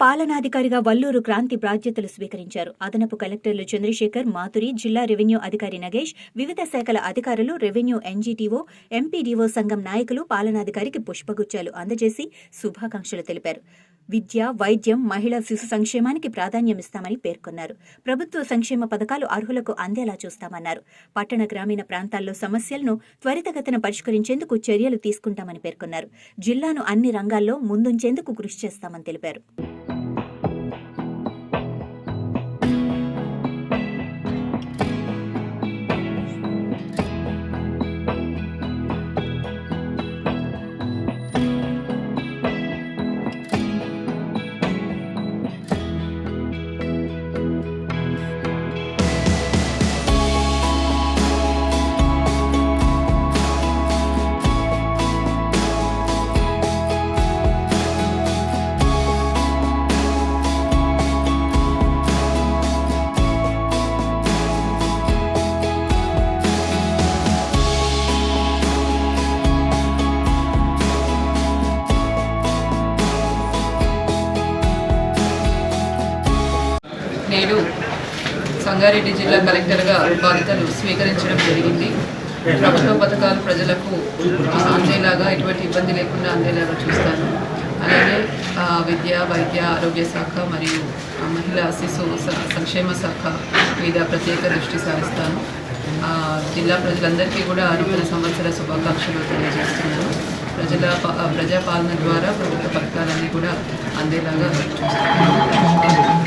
పాలనాధికారిగా వల్లూరు క్రాంతి బాధ్యతలు స్వీకరించారు. అదనపు కలెక్టర్లు చంద్రశేఖర్ మాధురి జిల్లా రెవెన్యూ అధికారి నగేష్ వివిధ శాఖల అధికారులు రెవెన్యూ ఎన్జీటీఓ ఎంపీడీఓ సంఘం నాయకులు పాలనాధికారికి పుష్పగుచ్చాలు అందజేసి శుభాకాంక్షలు తెలిపారు. విద్య వైద్యం మహిళా శిశు సంక్షేమానికి ప్రాధాన్యమిస్తామని పేర్కొన్నారు. ప్రభుత్వ సంక్షేమ పథకాలు అర్హులకు అందేలా చూస్తామన్నారు. పట్టణ గ్రామీణ ప్రాంతాల్లో సమస్యలను త్వరితగతిన పరిష్కరించేందుకు చర్యలు తీసుకుంటామని పేర్కొన్నారు. జిల్లాను అన్ని రంగాల్లో ముందుంచేందుకు కృషి చేస్తామని తెలిపారు. నేడు సంగారెడ్డి జిల్లా కలెక్టర్గా బాధ్యతలు స్వీకరించడం జరిగింది. ప్రభుత్వ పథకాలు ప్రజలకు అందేలాగా ఎటువంటి ఇబ్బంది లేకుండా అందేలాగా చూస్తాను. అలాగే విద్య వైద్య ఆరోగ్య శాఖ మరియు మహిళా శిశు సంక్షేమ శాఖ మీద ప్రత్యేక దృష్టి సారిస్తాను. జిల్లా ప్రజలందరికీ కూడా నూతన సంవత్సర శుభాకాంక్షలు తెలియజేస్తున్నాను. ప్రజల ప- ప్రజాపాలన ద్వారా ప్రభుత్వ పథకాలన్నీ కూడా అందేలాగా చూస్తాను.